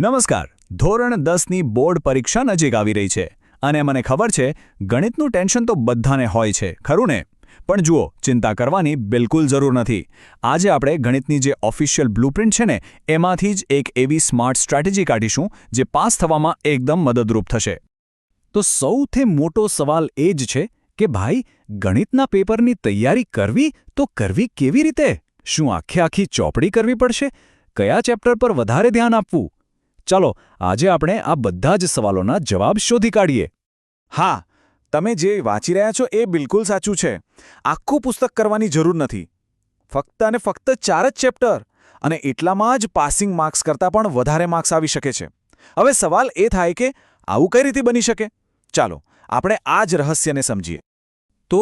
નમસ્કાર. ધોરણ દસની બોર્ડ પરીક્ષા નજીક આવી રહી છે અને મને ખબર છે, ગણિતનું ટેન્શન તો બધાને હોય છે, ખરું ને? પણ જુઓ, ચિંતા કરવાની બિલકુલ જરૂર નથી. આજે આપણે ગણિતની જે ઓફિશિયલ બ્લુપ્રિન્ટ છે ને, એમાંથી જ એક એવી સ્માર્ટ સ્ટ્રેટેજી કાઢીશું, જે પાસ થવામાં એકદમ મદદરૂપ થશે. તો સૌથી મોટો સવાલ એ જ છે કે ભાઈ, ગણિતના પેપરની તૈયારી કરવી તો કરવી કેવી રીતે? શું આખે આખી ચોપડી કરવી પડશે? કયા ચેપ્ટર પર વધારે ધ્યાન આપવું? ચાલો, આજે આપણે આ બધા જ સવાલોના જવાબ શોધી કાઢીએ. હા, તમે જે વાંચી રહ્યા છો એ બિલકુલ સાચું છે. આખું પુસ્તક કરવાની જરૂર નથી. ફક્ત અને ફક્ત ચાર જ ચેપ્ટર અને એટલામાં જ પાસિંગ માર્ક્સ કરતાં પણ વધારે માર્ક્સ આવી શકે છે. હવે સવાલ એ થાય કે આવું કઈ રીતે બની શકે? ચાલો, આપણે આ જ રહસ્યને સમજીએ. તો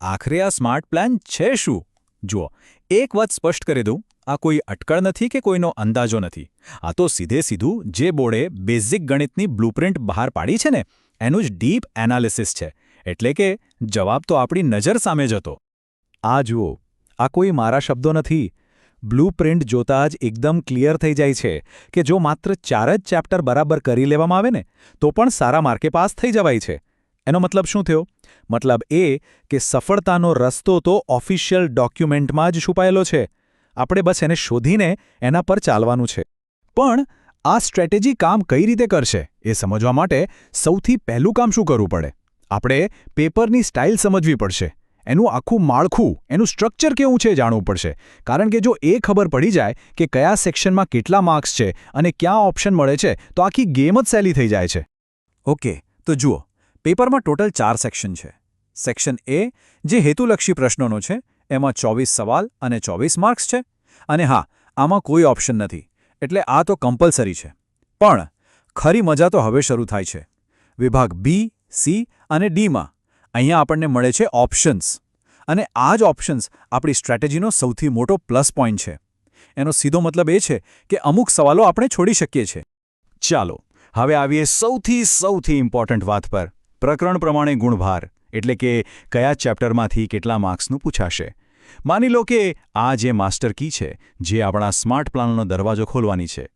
આખરે આ સ્માર્ટ પ્લાન છે શું? જુઓ, એક વાત સ્પષ્ટ કરી દઉં. આ કોઈ અટકળ નથી કે કોઈનો અંદાજો નથી? આ તો સીધે સીધું જે બોર્ડે બેઝિક ગણિતની બ્લુપ્રિન્ટ બહાર પાડી છે ને, એનું જ ડીપ એનાલિસિસ છે. એટલે કે જવાબ તો આપણી નજર સામે જ હતો. આ જુઓ, આ કોઈ મારા શબ્દો નથી. બ્લુપ્રિન્ટ જોતાં જ એકદમ ક્લિયર થઈ જાય છે કે જો માત્ર ચાર જ ચેપ્ટર બરાબર કરી લેવામાં આવે ને, તો પણ સારા માર્કે પાસ થઈ જવાય છે. એનો મતલબ શું થયો? મતલબ એ કે સફળતાનો રસ્તો તો ઓફિશિયલ ડોક્યુમેન્ટમાં જ છુપાયેલો છે. આપણે બસ એને શોધીને એના પર ચાલવાનું છે. પણ આ સ્ટ્રેટેજી કામ કઈ રીતે કરશે એ સમજવા માટે સૌથી પહેલું કામ શું કરવું પડે? આપણે પેપરની સ્ટાઇલ સમજવી પડશે. એનું આખું માળખું, એનું સ્ટ્રક્ચર કેવું છે જાણવું પડશે. કારણ કે જો એ ખબર પડી જાય કે કયા સેક્શનમાં કેટલા માર્ક્સ છે અને ક્યાં ઓપ્શન મળે છે, તો આખી ગેમ જ સહેલી થઈ જાય છે. ઓકે, તો જુઓ. પેપરમાં ટોટલ ચાર સેક્શન છે. સેક્શન એ, જે હેતુલક્ષી પ્રશ્નોનો છે એમાં ચોવીસ સવાલ અને ચોવીસ માર્ક્સ છે. અને હા, આમાં કોઈ ઓપ્શન નથી. એટલે આ તો કમ્પલસરી છે. પણ, ખરી મજા તો હવે શરૂ થાય છે. વિભાગ બી સી અને ડીમાં અહીંયા આપણને મળે છે ઓપ્શન્સ અને આ જ ઓપ્શન્સ આપણી સ્ટ્રેટેજીનો સૌથી મોટો પ્લસ પોઈન્ટ છે. એનો સીધો મતલબ એ છે કે અમુક સવાલો આપણે છોડી શકીએ છીએ. ચાલો, હવે આવીએ સૌથી સૌથી ઇમ્પોર્ટન્ટ વાત પર. પ્રકરણ પ્રમાણે ગુણભાર. એટલે કે કયા ચેપ્ટરમાંથી કેટલા માર્ક્સનું પૂછાશે. માની લો કે આ જે માસ્ટર કી છે, જે આપણા સ્માર્ટ પ્લાનનો દરવાજો ખોલવાની છે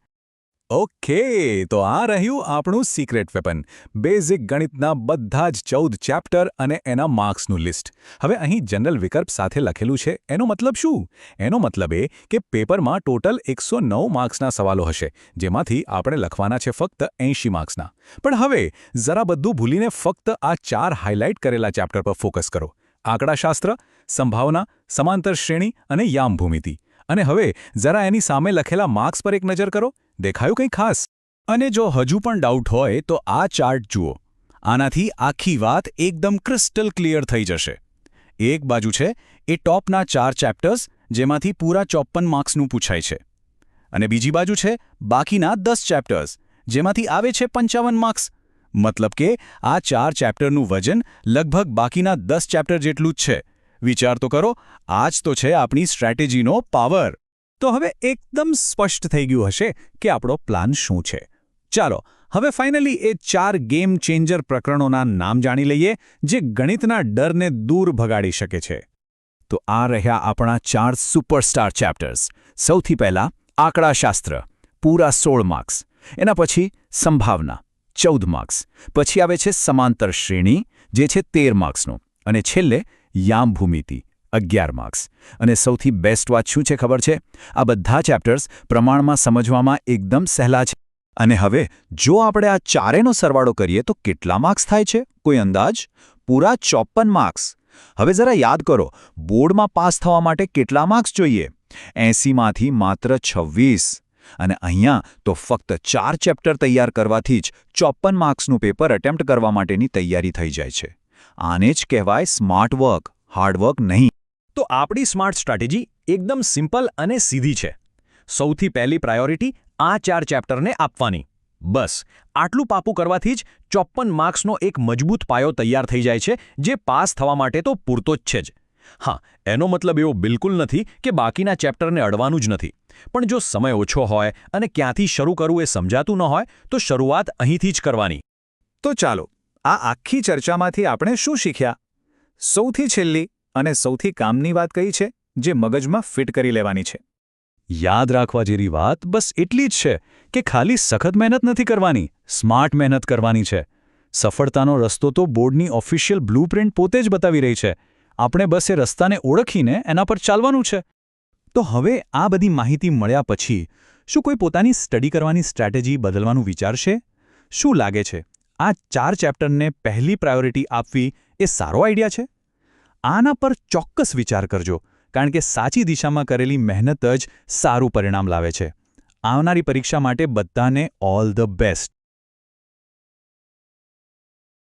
ઓકે, તો આ રહ્યું આપણું સિક્રેટ વેપન બેઝિક ગણિતના બધા જ ચૌદ ચેપ્ટર અને એના માર્ક્સનું લિસ્ટ હવે અહીં જનરલ વિકલ્પ સાથે લખેલું છે. એનો મતલબ શું? એનો મતલબ એ કે પેપરમાં ટોટલ એકસો નવ માર્ક્સના સવાલો હશે, જેમાંથી આપણે લખવાના છે ફક્ત એંશી માર્ક્સના પણ હવે, જરા બધું ભૂલીને ફક્ત આ ચાર હાઇલાઇટ કરેલા ચેપ્ટર પર ફોકસ કરો. આંકડાશાસ્ત્ર, સંભાવના, સમાંતર શ્રેણી અને યામ ભૂમિતિ અને હવે જરા એની સામે લખેલા માર્ક્સ પર એક નજર કરો. દેખાયું કંઈ ખાસ? અને જો હજુ પણ ડાઉટ હોય તો આ ચાર્ટ જુઓ. આનાથી આખી વાત એકદમ ક્રિસ્ટલ ક્લિયર થઈ જશે. એક બાજુ છે, એ ટોપના ચાર ચેપ્ટર્સ, જેમાંથી પૂરા ચોપ્પન માર્ક્સનું પૂછાય છે. અને બીજી બાજુ છે, બાકીના દસ ચેપ્ટર્સ, જેમાંથી આવે છે પંચાવન માર્ક્સ. મતલબ કે આ ચાર ચેપ્ટરનું વજન લગભગ બાકીના દસ ચેપ્ટર જેટલું જ છે. વિચાર તો કરો આ જ તો છે આપણી સ્ટ્રેટેજીનો પાવર. તો હવે એકદમ સ્પષ્ટ થઈ ગયું હશે કે આપણો પ્લાન શું છે. ચાલો, હવે ફાઇનલી એ ચાર ગેમ ચેન્જર પ્રકરણોના નામ જાણી લઈએ, જે ગણિતના ડરને દૂર ભગાડી શકે છે. તો આ રહ્યા આપણા ચાર સુપરસ્ટાર ચેપ્ટર્સ. સૌથી પહેલા, આંકડાશાસ્ત્ર, પૂરા સોળ માર્ક્સ. એના પછી, સંભાવના, ચૌદ માર્ક્સ. પછી આવે છે સમાંતર શ્રેણી, જે છે તેર માર્ક્સનું. અને છેલ્લે યામ ભૂમિતિ અગિયાર માર્ક્સ. અને સૌથી બેસ્ટ વાત શું છે ખબર છે? આ બધા ચેપ્ટર્સ પ્રમાણમાં સમજવામાં એકદમ સહેલા છે. અને હવે, જો આપણે આ ચારેનો સરવાળો કરીએ તો કેટલા માર્ક્સ થાય છે? કોઈ અંદાજ? પૂરા ચોપ્પન માર્ક્સ. હવે જરા યાદ કરો, બોર્ડમાં પાસ થવા માટે કેટલા માર્ક્સ જોઈએ? એંસીમાંથી માત્ર છવ્વીસ. અને અહીંયા તો ફક્ત ચાર ચેપ્ટર તૈયાર કરવાથી જ ચોપ્પન માર્ક્સનું પેપર એટેમ્પ્ટ કરવા માટેની તૈયારી થઈ જાય છે. આને જ કહેવાય સ્માર્ટ વર્ક હાર્ડવર્ક નહીં. તો આપણી સ્માર્ટ સ્ટ્રેટેજી એકદમ સિમ્પલ અને સીધી છે. સૌથી પહેલી પ્રાયોરિટી આ ચાર ચેપ્ટરને આપવાની. બસ, આટલું પાપું કરવાથી જ ચોપ્પન માર્ક્સનો એક મજબૂત પાયો તૈયાર થઈ જાય છે, જે પાસ થવા માટે તો પૂરતો જ છે જ. હા, એનો મતલબ એવો બિલકુલ નથી કે બાકીના ચેપ્ટરને અડવાનું જ નથી. પણ જો સમય ઓછો હોય અને ક્યાંથી શરૂ કરવું એ સમજાતું ન હોય, તો શરૂઆત અહીંથી જ કરવાની. તો ચાલો આ આખી ચર્ચામાંથી આપણે શું શીખ્યા? સૌથી છેલ્લી અને સૌથી કામની વાત કઈ છે, જે મગજમાં ફિટ કરી લેવાની છે? યાદ રાખવા જેવી વાત બસ એટલી જ છે કે ખાલી સખત મહેનત નથી કરવાની, સ્માર્ટ મહેનત કરવાની છે. સફળતાનો રસ્તો તો બોર્ડની ઓફિશિયલ બ્લુપ્રિન્ટ પોતે જ બતાવી રહી છે. આપણે બસ એ રસ્તાને ઓળખીને એના પર ચાલવાનું છે. તો હવે આ બધી માહિતી મળ્યા પછી શું કોઈ પોતાની સ્ટડી કરવાની સ્ટ્રેટેજી બદલવાનું વિચારશે? શું લાગે છે? આ ચાર ચેપ્ટરને પહેલી પ્રાયોરિટી આપવી એ સારો આઈડિયા છે? આના પર ચોક્કસ વિચાર કરજો, કારણ કે સાચી દિશામાં કરેલી મહેનત જ સારું પરિણામ લાવે છે. આવનારી પરીક્ષા માટે બધાને ઓલ ધ બેસ્ટ.